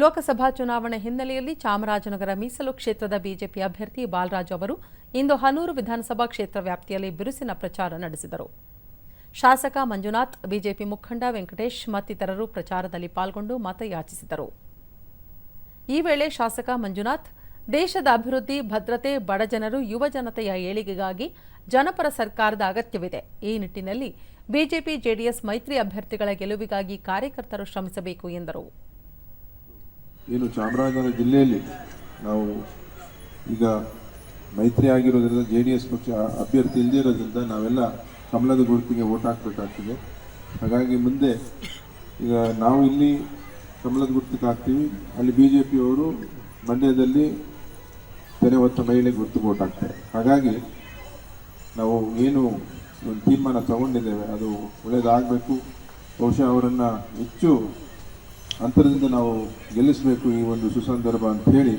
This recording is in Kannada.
ಲೋಕಸಭಾ ಚುನಾವಣೆ ಹಿನ್ನೆಲೆಯಲ್ಲಿ ಚಾಮರಾಜನಗರ ಮೀಸಲು ಕ್ಷೇತ್ರದ ಬಿಜೆಪಿ ಅಭ್ಯರ್ಥಿ ಬಾಲರಾಜ್ ಅವರು ಇಂದು ಹನೂರು ವಿಧಾನಸಭಾ ಕ್ಷೇತ್ರ ವ್ಯಾಪ್ತಿಯಲ್ಲಿ ಬಿರುಸಿನ ಪ್ರಚಾರ ನಡೆಸಿದರು. ಶಾಸಕ ಮಂಜುನಾಥ್, ಬಿಜೆಪಿ ಮುಖಂಡ ವೆಂಕಟೇಶ್ ಮತ್ತಿತರರು ಪ್ರಚಾರದಲ್ಲಿ ಪಾಲ್ಗೊಂಡು ಮತಯಾಚಿಸಿದರು. ಈ ವೇಳೆ ಶಾಸಕ ಮಂಜುನಾಥ್, ದೇಶದ ಅಭಿವೃದ್ಧಿ, ಭದ್ರತೆ ಬಡಜನರು ಯುವ ಜನತೆಯ ಏಳಿಗೆಗಾಗಿ ಜನಪರ ಸರ್ಕಾರದ ಅಗತ್ಯವಿದೆ. ಈ ನಿಟ್ಟಿನಲ್ಲಿ ಬಿಜೆಪಿ, ಜೆಡಿಎಸ್ ಮೈತ್ರಿ ಅಭ್ಯರ್ಥಿಗಳ ಗೆಲುವಿಗಾಗಿ ಕಾರ್ಯಕರ್ತರು ಶ್ರಮಿಸಬೇಕು ಎಂದರು. ಏನು ಚಾಮರಾಜನಗರ ಜಿಲ್ಲೆಯಲ್ಲಿ ನಾವು ಈಗ ಮೈತ್ರಿ ಆಗಿರೋದ್ರಿಂದ ಜೆ ಡಿ ಎಸ್ ಪಕ್ಷ ಅಭ್ಯರ್ಥಿ ಇಲ್ಲದಿರೋದ್ರಿಂದ ನಾವೆಲ್ಲ ಕಮಲದ ಗುರುತಿಗೆ ಓಟ್ ಹಾಕಬೇಕಾಗ್ತದೆ. ಹಾಗಾಗಿ ಮುಂದೆ ಈಗ ನಾವು ಇಲ್ಲಿ ಕಮಲದ ಗುರುತಿಗೆ ಹಾಕ್ತೀವಿ. ಅಲ್ಲಿ ಬಿ ಜೆ ಪಿಯವರು ಮಂಡ್ಯದಲ್ಲಿ ತೆರೆ ಹೊತ್ತ ಮಹಿಳೆ ಗುರುತಿಗೆ ಓಟ್ ಹಾಕ್ತಾರೆ. ಹಾಗಾಗಿ ನಾವು ಏನು ಒಂದು ತೀರ್ಮಾನ ತಗೊಂಡಿದ್ದೇವೆ, ಅದು ಒಳ್ಳೆಯದಾಗಬೇಕು ಬಹುಶಃ ಅವರನ್ನು ಹೆಚ್ಚು ಅಂತರದಿಂದ ನಾವು ಗೆಲ್ಲಿಸಬೇಕು ಈ ಒಂದು ಸುಸಂದರ್ಭ ಅಂತ ಹೇಳಿ